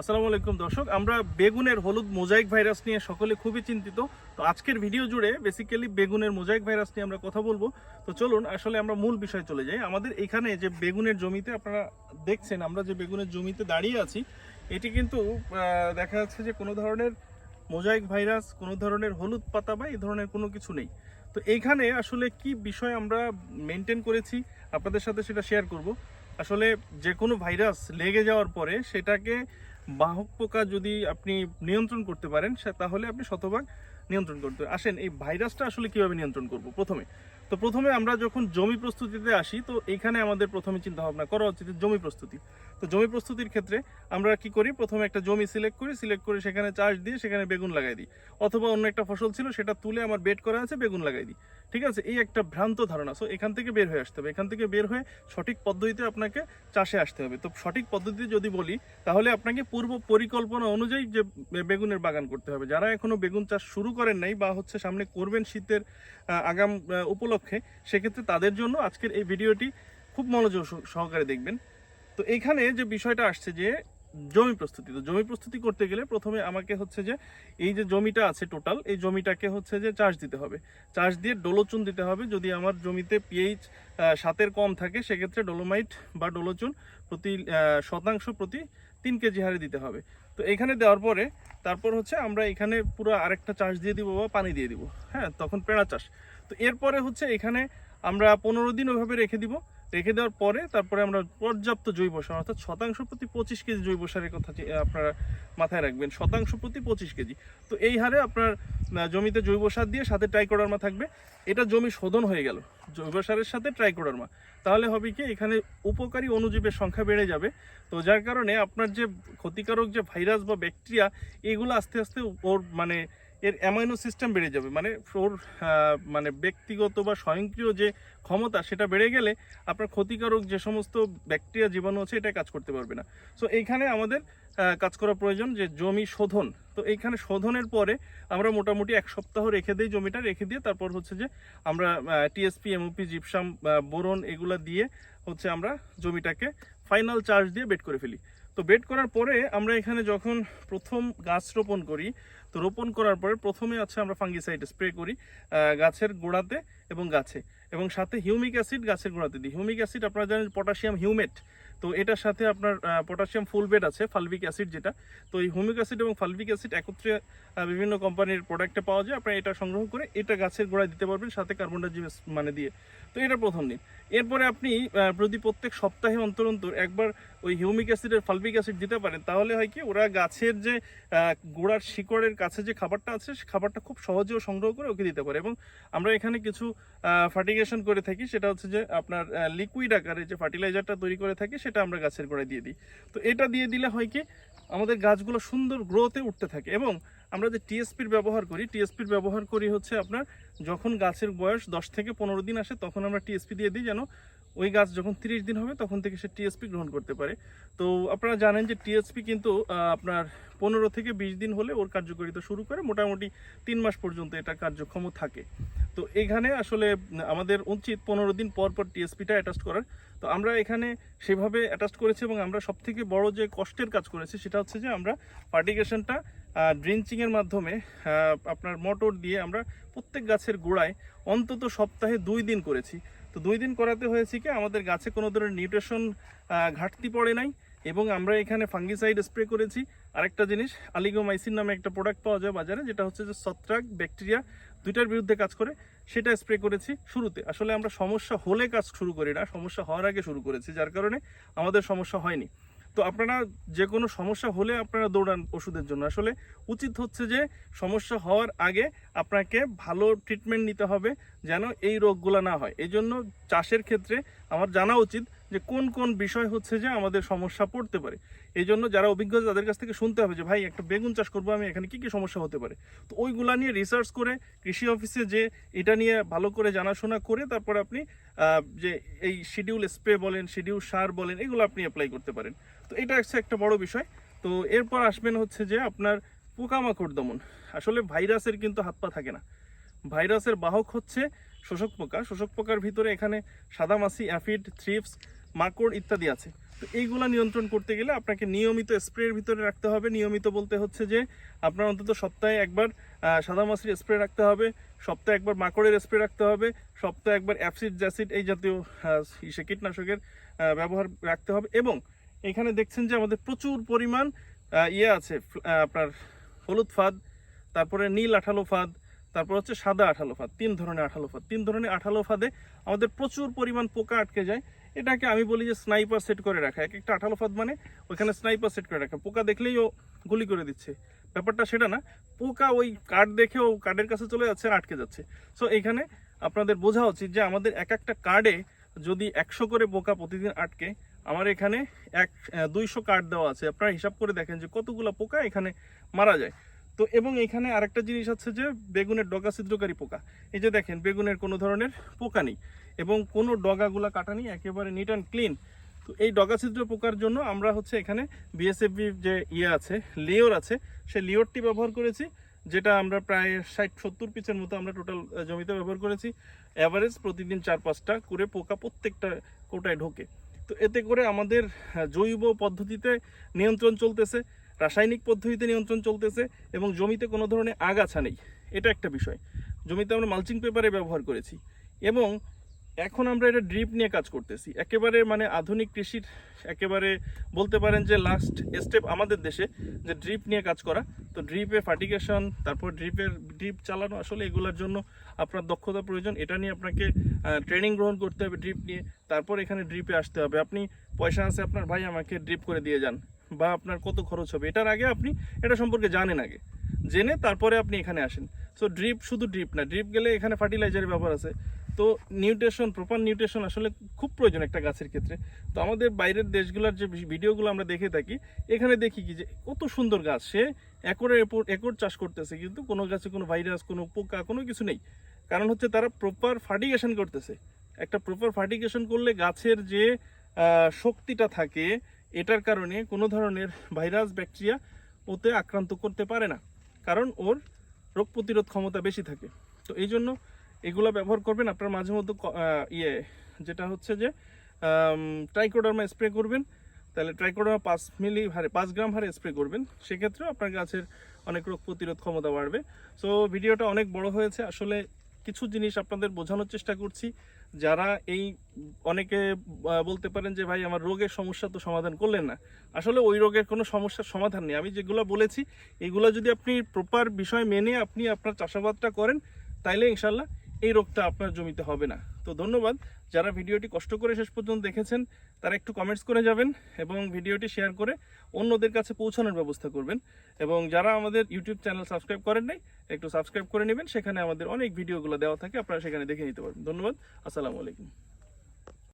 আসসালামু আলাইকুম দর্শক, আমরা বেগুনের হলুদ মোজাইক ভাইরাস নিয়ে সকলে খুবই চিন্তিত। তো আজকের ভিডিও জুড়ে বেসিক্যালি বেগুনের মোজাইক ভাইরাস নিয়ে আমরা কথা বলব। তো চলুন, আসলে আমরা মূল বিষয়ে চলে যাই। আমাদের এখানে যে বেগুনের জমিতে আপনারা দেখছেন, আমরা যে বেগুনের জমিতে দাঁড়িয়ে আছি, এটি কিন্তু দেখা যাচ্ছে যে কোনো ধরনের মোজাইক ভাইরাস, কোনো ধরনের হলুদ পাতা বা এই ধরনের কোনো কিছু নেই। তো এইখানে আসলে কি বিষয় আমরা মেনটেন করেছি, আপনাদের সাথে সেটা শেয়ার করব। আসলে যে কোনো ভাইরাস লেগে যাওয়ার পরে সেটাকে বাহক পোকা যদি আপনি নিয়ন্ত্রণ করতে পারেন তাহলে আপনি শতভাগ নিয়ন্ত্রণ করতে। আসেন, এই ভাইরাসটা আসলে কীভাবে নিয়ন্ত্রণ করব প্রথমে, তো প্রথমে আমরা যখন জমি প্রস্তুতিতে আসি, তো এখানে আমাদের প্রথমে চিন্তা ভাবনা করা উচিত জমি প্রস্তুতি তো জমি প্রস্তুতির ক্ষেত্রে আমরা কি করি? প্রথমে একটা জমি সিলেক্ট করি সিলেক্ট করে সেখানে চাষ দিয়ে সেখানে বেগুন লাগাই দিই। অথবা অন্য একটা ফসল ছিল সেটা তুলে আমার বেড করা আছে, বেগুন লাগাই দিই। ঠিক আছে? এই একটা ভ্রান্ত ধারণা। সো এখান থেকে বের হয়ে আসতে হবে। এখান থেকে বের হয়ে সঠিক পদ্ধতিতে আপনাকে চাষে আসতে হবে। তো সঠিক পদ্ধতি যদি বলি, তাহলে আপনাকে পূর্ব পরিকল্পনা অনুযায়ী যে বেগুনের বাগান করতে হবে। যারা এখনও বেগুন চাষ শুরু করেন নাই বা হচ্ছে সামনে করবেন শীতের আগাম উপলক্ষে, সেক্ষেত্রে তাদের জন্য আজকের এই ভিডিওটি খুব মনোযোগ সহকারে দেখবেন। তো এইখানে যে বিষয়টা আসছে যে জমি প্রস্তুতি, তো জমি প্রস্তুতি করতে গেলে প্রথমে আমাকে হচ্ছে যে এই যে জমিটা আছে টোটাল এই জমিটাকে হচ্ছে যে চাষ দিতে হবে। চাষ দিয়ে ডোলোচুন দিতে হবে। যদি আমার জমিতে পিএইচ সাতের কম থাকে, সেক্ষেত্রে ডোলোমাইট বা ডোলোচুন প্রতি শতাংশ প্রতি তিন কেজি হারে দিতে হবে। তো এখানে দেওয়ার পরে তারপর হচ্ছে আমরা এখানে পুরো আরেকটা চাষ দিয়ে দিব বা পানি দিয়ে দিব। হ্যাঁ তখন পেঁড়া চাষ। তো এরপরে হচ্ছে এখানে আমরা পনেরো দিন ওইভাবে রেখে দিব। রেখে দেওয়ার পরে তারপরে আমরা পর্যাপ্ত জৈব সার, অর্থাৎ শতাংশ প্রতি পঁচিশ কেজি জৈব সারের কথা আপনারা মাথায় রাখবেন, শতাংশ প্রতি পঁচিশ কেজি। তো এই হারে আপনার জমিতে জৈব সার দিয়ে সাথে ট্রাইকোডার্মা থাকবে। এটা জমি শোধন হয়ে গেল, জৈব সারের সাথে ট্রাইকোডার্মা। তাহলে হবে কি, এখানে উপকারী অণুজীবের সংখ্যা বেড়ে যাবে। তো যার কারণে আপনার যে ক্ষতিকারক যে ভাইরাস বা ব্যাকটেরিয়া, এগুলো আস্তে আস্তে ওর মানে এর অ্যামাইনো সিস্টেম বেড়ে যাবে। মানে আহ, মানে ব্যক্তিগত বা স্বয়ংক্রিয় যে ক্ষমতা সেটা বেড়ে গেলে আপনার ক্ষতিকারক যে সমস্ত ব্যাকটেরিয়া জীবাণু আছে এটা কাজ করতে পারবে না। সো এইখানে আমাদের কাজ করা প্রয়োজন যে জমি শোধন। তো এইখানে শোধনের পরে আমরা মোটামুটি এক সপ্তাহ রেখে দিই জমিটা রেখে দিয়ে তারপর হচ্ছে যে আমরা টিএসপি এমওপি জিপসাম বোরন এগুলা দিয়ে হচ্ছে আমরা জমিটাকে ফাইনাল চার্জ দিয়ে বেড করে ফেলি। তো বেড করার পরে আমরা এখানে যখন প্রথম গাছ রোপণ করি তো রোপণ করার পরে প্রথমে আছে আমরা ফাঙ্গিসাইড স্প্রে করি গাছের গোড়াতে এবং গাছে। এবং সাথে হিউমিক অ্যাসিড গাছের গোড়াতে দিই। হিউমিক অ্যাসিড আপনারা জানেন পটাশিয়াম হিউমেট তো এটার সাথে আপনার পটাশিয়াম ফুলবেট আছে ফালভিক অ্যাসিড যেটা। তো এই হোমিক অ্যাসিড এবং ফালভিক অ্যাসিড একত্রে বিভিন্ন কোম্পানির প্রোডাক্টে পাওয়া যায়। আপনারা এটা সংগ্রহ করে এটা গাছের গোড়ায় দিতে পারবেন, সাথে কার্বন ডাইঅক্সাইড মানে দিয়ে। তো এটা প্রথম দিন। এরপরে আপনি যদি প্রত্যেক সপ্তাহে অন্তর অন্তর একবার ওই হিউমিক অ্যাসিডের ফালভিক অ্যাসিড দিতে পারেন, তাহলে হয় কি, ওরা গাছের যে গোড়ার শিকড়ের কাছে যে খাবারটা আছে, সে খাবারটা খুব সহজেও সংগ্রহ করে ওকে দিতে পারে। এবং আমরা এখানে কিছু ফার্টিগেশন করে থাকি। সেটা হচ্ছে যে আপনার লিকুইড আকারে যে ফার্টিলাইজারটা তৈরি করে থাকি সেটা আমরা গাছের গোড়ায় দিয়ে দিই। তো এটা দিয়ে দিলে হয় কি, আমাদের গাছগুলো সুন্দর গ্রোতে উঠতে থাকে এবং আমরা যে টিএসপির ব্যবহার করি টিএসপির ব্যবহার করি হচ্ছে আপনার যখন গাছের বয়স দশ থেকে পনেরো দিন আসে, তখন আমরা টিএসপি দিয়ে দিই যেন ওই গাছ যখন তিরিশ দিন হবে, তখন থেকে সে টিএসপি গ্রহণ করতে পারে। তো আপনারা জানেন যে টিএসপি কিন্তু আপনার পনেরো থেকে বিশ দিন হলে ওর কার্যকারিতা শুরু করে, মোটামুটি তিন মাস পর্যন্ত এটা কার্যক্ষম থাকে। তো এখানে আসলে আমাদের উচিত পনেরো দিন পর পর টিএসপিটা অ্যাটাচ করার। তো আমরা এখানে সেভাবে অ্যাটাচ করেছি এবং আমরা সব থেকে বড় যে কষ্টের কাজ করেছি, সেটা হচ্ছে যে আমরা ফার্টিগেশনটা ড্রিঞ্চিংয়ের মাধ্যমে আপনার মোটর দিয়ে আমরা প্রত্যেক গাছের গোড়ায় অন্তত সপ্তাহে দুই দিন করেছি। তো দুই দিন করাতে হয়েছে কি, আমাদের গাছে কোনো ধরনের নিউট্রেশন ঘাটতি পড়ে নাই এবং আমরা এখানে ফাঙ্গিসাইড স্প্রে করেছি। আরেকটা জিনিস, আলিগোমাইসিন নামে একটা প্রোডাক্ট পাওয়া যায় বাজারে, যেটা হচ্ছে যে ছত্রাক ব্যাকটেরিয়া দুইটার বিরুদ্ধে কাজ করে, সেটা স্প্রে করেছি শুরুতে। আসলে আমরা সমস্যা হলে কাজ শুরু করি না, সমস্যা হওয়ার আগে শুরু করেছি, যার কারণে আমাদের সমস্যা হয়নি। তো আপনারা যে কোনো সমস্যা হলে আপনারা দৌড়ান ওষুধের জন্য। আসলে উচিত হচ্ছে যে সমস্যা হওয়ার আগে আপনাকে ভালো ট্রিটমেন্ট নিতে হবে যেন এই রোগগুলো না হয়। এই জন্য চাষের ক্ষেত্রে আমার জানা উচিত যে কোন কোন বিষয় হচ্ছে যে আমাদের সমস্যা পড়তে পারে। এই জন্য যারা অভিজ্ঞ তাদের কাছ থেকে শুনতে হবে যে, ভাই, একটা বেগুন চাষ করব আমি, এখানে কি কি সমস্যা হতে পারে? তো ওইগুলা নিয়ে রিসার্চ করে কৃষি অফিসে যে এটা নিয়ে ভালো করে জানাশোনা করে তারপর আপনি যে এই শিডিউল স্প্রে বলেন শিডিউল সার বলেন, এগুলো আপনি অ্যাপ্লাই করতে পারেন। তো এটা হচ্ছে একটা বড় বিষয়। তো এরপর আসবেন হচ্ছে যে আপনার পোকামাকড় দমন। আসলে ভাইরাসের কিন্তু হাত পা থাকে না। ভাইরাসের বাহক হচ্ছে শোষক পোকা। শোষক পোকার ভিতরে এখানে সাদামাছি অ্যাফিড, থ্রিপস, মাকড় ইত্যাদি আছে। তো এইগুলা নিয়ন্ত্রণ করতে গেলে আপনাকে নিয়মিত স্প্রের ভিতরে রাখতে হবে। নিয়মিত বলতে হচ্ছে যে আপনার অন্তত সপ্তাহে একবার সাদা মাছির স্প্রে রাখতে হবে। সপ্তাহে একবার মাকড়ের স্প্রে রাখতে হবে। সপ্তাহে একবার অ্যাপসিড জ্যাসিড এই জাতীয় কীটনাশকের ব্যবহার রাখতে হবে। এবং এখানে দেখছেন যে আমাদের প্রচুর পরিমাণ ইয়ে আছে আপনার হলুদ ফাঁদ, তারপরে নীল আঠালো ফাঁদ, তারপর হচ্ছে সাদা আঠালো ফাঁদ, তিন ধরনের আঠালো ফাঁদ। তিন ধরনের আঠালো ফাঁদে আমাদের প্রচুর পরিমাণ পোকা আটকে যায়। এটাকে আমি বলি যে স্নাইপার সেট করে রাখা। এক একটা আঠালো ফাঁদ মানে ওইখানে স্নাইপার সেট করে রাখা। পোকা দেখলেই ও গুলি করে দিচ্ছে। ব্যাপারটা সেটা না, পোকা ওই কার্ড দেখে ও কার্ডের কাছে চলে যাচ্ছে আটকে যাচ্ছে। সো এখানে আপনাদের বোঝা উচিত যে আমাদের এক একটা কার্ডে যদি একশো করে পোকা প্রতিদিন আটকে আমার এখানে এক দুইশো কাঠ দেওয়া আছে। আপনারা হিসাব করে দেখেন যে কতগুলো পোকা এখানে মারা যায়। তো এবং এখানে আরেকটা জিনিস আছে যে বেগুনের ডগা ছিদ্রকারী পোকা। এই যে দেখেন, বেগুনের কোনো ধরনের পোকা নেই এবং কোনো ডগাগুলা কাটা নেই, একেবারে নিট অ্যান্ড ক্লিন তো এই ডগা ছিদ্র পোকার জন্য আমরা হচ্ছে এখানে বিএসএফবি যে ইয়ে আছে লিওর আছে, সেই লিওরটি ব্যবহার করেছি, যেটা আমরা প্রায় ষাট, সত্তর পিসের মতো আমরা টোটাল জমিতে ব্যবহার করেছি। অ্যাভারেজ প্রতিদিন চার, পাঁচটা করে পোকা প্রত্যেকটা কোটায় ঢোকে। তো এতে করে আমাদের জৈব পদ্ধতিতে নিয়ন্ত্রণ চলতেছে, রাসায়নিক পদ্ধতিতে নিয়ন্ত্রণ চলতেছে এবং জমিতে কোনো ধরনের আগাছা নেই। এটা একটা বিষয়। জমিতে আমরা মালচিং পেপারে ব্যবহার করেছি এবং এখন আমরা এটা ড্রিপ নিয়ে কাজ করতেছি। একেবারে মানে আধুনিক কৃষির একেবারে বলতে পারেন যে লাস্ট স্টেপ আমাদের দেশে যে ড্রিপ নিয়ে কাজ করা। তো ড্রিপে ফার্টিগেশন তারপর ড্রিপের ড্রিপ চালানো আসলে এগুলোর জন্য আপনার দক্ষতা প্রয়োজন। এটা নিয়ে আপনাকে ট্রেনিং গ্রহণ করতে হবে ড্রিপ নিয়ে। তারপর এখানে ড্রিপে আসতে হবে। আপনি পয়সা আছে আপনার, ভাই আমাকে ড্রিপ করে দিয়ে যান। বা আপনার কত খরচ হবে? এটার আগে আপনি এটা সম্পর্কে জানেন আগে। জেনে তারপরে আপনি এখানে আসেন। সো ড্রিপ শুধু ড্রিপ না ড্রিপ গেলে এখানে ফার্টিলাইজারের ব্যবহার আছে। তো নিউট্রিশন, প্রপার নিউট্রিশন আসলে খুব প্রয়োজন একটা গাছের ক্ষেত্রে। তো আমাদের বাইরের দেশগুলোর যে ভিডিওগুলো আমরা দেখে থাকি, এখানে দেখি কি যে কত সুন্দর গাছ। সে একরের একর চাষ করতেছে, কিন্তু কোনো গাছে কোনো ভাইরাস, কোনো পোকা, কোনো কিছু নেই। কারণ হচ্ছে তারা প্রপার ফার্টিগেশন করতেছে। একটা প্রপার ফার্টিগেশন করলে গাছের যে শক্তিটা থাকে, এটার কারণে কোনো ধরনের ভাইরাস, ব্যাকটেরিয়া ওতে আক্রান্ত করতে পারে না। কারণ ওর রোগ প্রতিরোধ ক্ষমতা বেশি থাকে। তো এই জন্য এগুলো ব্যবহার করবেন, আপনার মাঝে মধ্যে ইয়ে যেটা হচ্ছে যে ট্রাইকোডার্মা স্প্রে করবেন, তাহলে ট্রাইকোডার্মা পাঁচ মিলি হারে, পাঁচ গ্রাম হারে স্প্রে করবেন। সেক্ষেত্রে আপনার গাছের অনেক রোগ প্রতিরোধ ক্ষমতা বাড়বে। সো ভিডিওটা অনেক বড় হয়েছে। আসলে কিছু জিনিস আপনাদের বোঝানোর চেষ্টা করছি। যারা এই, অনেকে বলতে পারেন যে, ভাই, আমার রোগের সমস্যা তো সমাধান করলেন না। আসলে ওই রোগের কোনো সমস্যার সমাধান নেই। আমি যেগুলো বলেছি, এগুলো যদি আপনি প্রপার বিষয় মেনে আপনি আপনার চাষাবাদটা করেন, তাইলে ইনশাল্লাহ এই রোগটা আপনার জমিতে হবে না। তো ধন্যবাদ। যারা ভিডিওটি কষ্ট করে শেষ পর্যন্ত দেখেছেন, তারা একটু কমেন্টস করে যাবেন এবং ভিডিওটি শেয়ার করে অন্যদের কাছে পৌঁছানোর ব্যবস্থা করবেন। এবং যারা আমাদের ইউটিউব চ্যানেল সাবস্ক্রাইব করেন নাই, একটু সাবস্ক্রাইব করে নেবেন। সেখানে আমাদের অনেক ভিডিওগুলো দেওয়া থাকে, আপনারা সেখানে দেখে নিতে পারবেন। ধন্যবাদ। আসসালামু আলাইকুম।